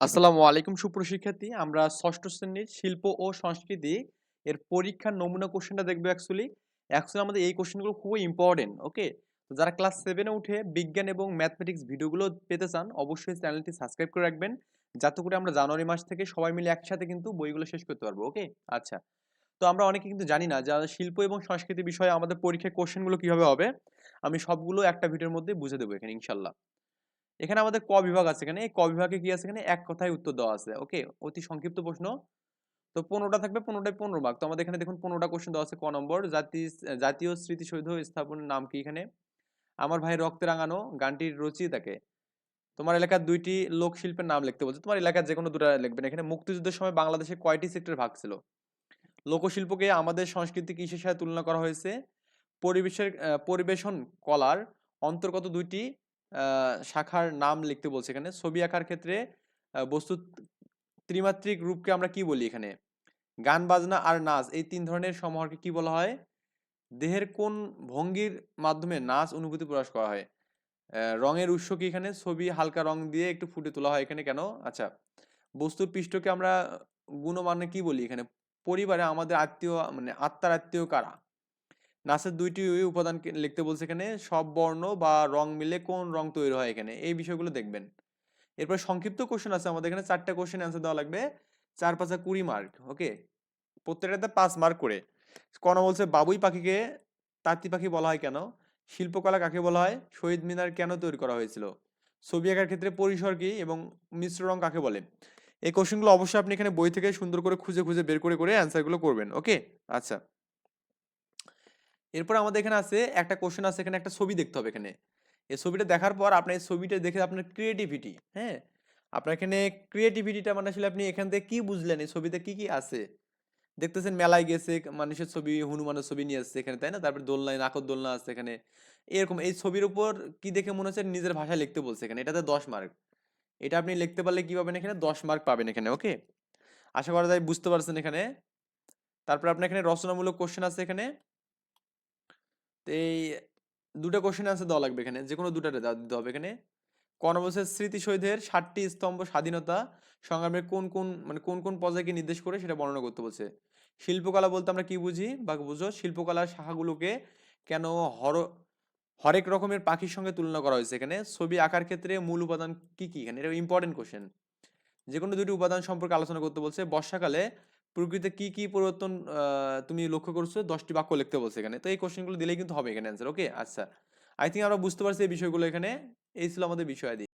আসসালামু আলাইকুম সুপ্রশিক্ষার্থী আমরা ষষ্ঠ শ্রেণির শিল্প ও সংস্কৃতি এর পরীক্ষার নমুনা কোশ্চেনটা দেখব অ্যাকচুয়ালি অ্যাকচুয়ালি আমাদের এই কোশ্চেনগুলো খুবই ইম্পর্টেন্ট ওকে তো যারা ক্লাস সেভেনে উঠে বিজ্ঞান এবং ম্যাথমেটিক্স ভিডিওগুলো পেতে চান, অবশ্যই চ্যানেলটি সাবস্ক্রাইব করে রাখবেন। যাতে করে আমরা জানুয়ারি মাস থেকে সবাই মিলে একসাথে কিন্তু বইগুলো শেষ করতে পারব ওকে আচ্ছা। তো আমরা অনেকে কিন্তু জানি না যারা শিল্প এবং সংস্কৃতি বিষয়ে আমাদের পরীক্ষার কোশ্চেনগুলো কীভাবে হবে। আমি সবগুলো একটা ভিডিওর মধ্যে বুঝে দেবো এখানে, ইনশাল্লাহ। এখানে আমাদের ক বিভাগ আছে এখানে। এই ক বিভাগে কি আছে? এখানে এক কথায় উত্তর দেওয়া আছে। ওকে? অতি সংক্ষিপ্ত প্রশ্ন। তো পনেরোটা থাকবে, পনেরোটায় পনেরো ভাগ তো আমাদের এখানে দেখুন পনেরোটা কোশ্চেন দেওয়া আছে ক নম্বর। জাতি, জাতীয় স্মৃতিসৌধ স্থাপনের নাম কি এখানে? আমার ভাই রক্তে রাঙানো, গানটির রচয়িতাকে তোমার এলাকার দুইটি লোকশিল্পের নাম লিখতে বলছে। তোমার এলাকার যে কোনো দুটা লিখবেন। এখানে মুক্তিযুদ্ধের সময় বাংলাদেশে কয়টি সেক্টর ভাগ ছিল? লোকশিল্পকে আমাদের সংস্কৃতি কিসের সাথে তুলনা করা হয়েছে? পরিবেশের পরিবেশন কলার অন্তর্গত দুইটি। শাখার নাম লিখতে বলছে এখানে। ছবি আঁকার ক্ষেত্রে বস্তু ত্রিমাত্রিক রূপকে আমরা কি বলি এখানে? গান, বাজনা আর নাচ এই তিন ধরনের সমাহারকে কি বলা হয়? দেহের কোন ভঙ্গির মাধ্যমে নাচ অনুভূতি প্রকাশ করা হয়? রঙের উৎস কি এখানে? ছবি হালকা রং দিয়ে একটু ফুটে তোলা হয় এখানে কেন? আচ্ছা বস্তুর পৃষ্ঠকে আমরা গুণমানে কি বলি এখানে? পরিবারে আমাদের আত্মীয় মানে আত্মার আত্মীয় কারা? নাচের দুইটি উপাদান লিখতে বলছে এখানে, সব বর্ণ বা রং মিলে কোন রং তৈরি হয় এখানে? এই বিষয়গুলো দেখবেন। এরপর সংক্ষিপ্ত কোশ্চেন আছে, আমাদের এখানে চারটা কোশ্চেন অ্যান্সার দেওয়া লাগবে। চার পাঁচা কুড়ি মার্ক ওকে প্রত্যেকটাতে পাঁচ মার্ক করে। কোন বলছে, বাবুই পাখিকে তাঁতি পাখি বলা হয় কেন? শিল্পকলা কাকে বলা হয়? শহীদ মিনার কেন তৈরি করা হয়েছিল? ছবি আঁকার ক্ষেত্রে পরিসর কি এবং মিশ্র রং কাকে বলে? এই কোশ্চেনগুলো অবশ্যই আপনি এখানে বই থেকে সুন্দর করে খুঁজে খুঁজে বের করে করে অ্যান্সারগুলো করবেন ওকে আচ্ছা। এরপর আমাদের এখানে আছে, একটা কোশ্চেন আছে, এখানে একটা ছবি দেখতে হবে এখানে। এই ছবিটা দেখার পর আপনার এই ছবিটা দেখে আপনার ক্রিয়েটিভিটি হ্যাঁ? আপনার এখানে ক্রিয়েটিভিটিটা মানে আসলে আপনি এখান থেকে কী বুঝলেন? এই ছবিতে কী কী আছে? দেখতেছেন মেলায় গেছে, মানুষের ছবি, হনুমানের ছবি নিয়ে আসছে এখানে, তাই না? তারপর দোলনায় নাকর দোলনা আছে এখানে। এরকম এই ছবির উপর কি দেখে মনে হচ্ছে? নিজের ভাষায় লিখতে বলছে এখানে। এটাতে দশ মার্ক এটা আপনি লিখতে পারলে কী পাবেন এখানে? দশ মার্ক পাবেন এখানে ওকে আশা করা যায় বুঝতে পারছেন এখানে। তারপর আপনার এখানে রচনামূলক কোশ্চেন আছে এখানে। এই দুটো কোশ্চেন আনসার দেওয়া লাগবে এখানে যে কোনো দুটাতে দিতে হবে এখানে। কর্ণবসের স্মৃতিসৌধের ষাটটি স্তম্ভ স্বাধীনতা সংগ্রামের কোন কোন মানে কোন কোন পর্যায়কে নির্দেশ করে সেটা বর্ণনা করতে বলছে। শিল্পকলা বলতে আমরা কি বুঝি বা বুঝো? শিল্পকলার শাখাগুলোকে কেন হর, হরেক রকমের পাখির সঙ্গে তুলনা করা হয়েছে এখানে? ছবি আঁকার ক্ষেত্রে মূল উপাদান কি কি এখানে? এটা ইম্পর্টেন্ট কোশ্চেন যে কোনো দুটি উপাদান সম্পর্কে আলোচনা করতে বলছে, বর্ষাকালে প্রকৃতিতে কি কি পরিবর্তন তুমি লক্ষ্য করছ? দশটি বাক্য লিখতে বলছো এখানে। তো এই কোশ্চেনগুলো দিলেই কিন্তু হবে এখানে অ্যান্সার ওকে আচ্ছা। আই থিঙ্ক আমরা বুঝতে পারছি এই বিষয়গুলো এখানে। এই ছিল আমাদের বিষয়াদি।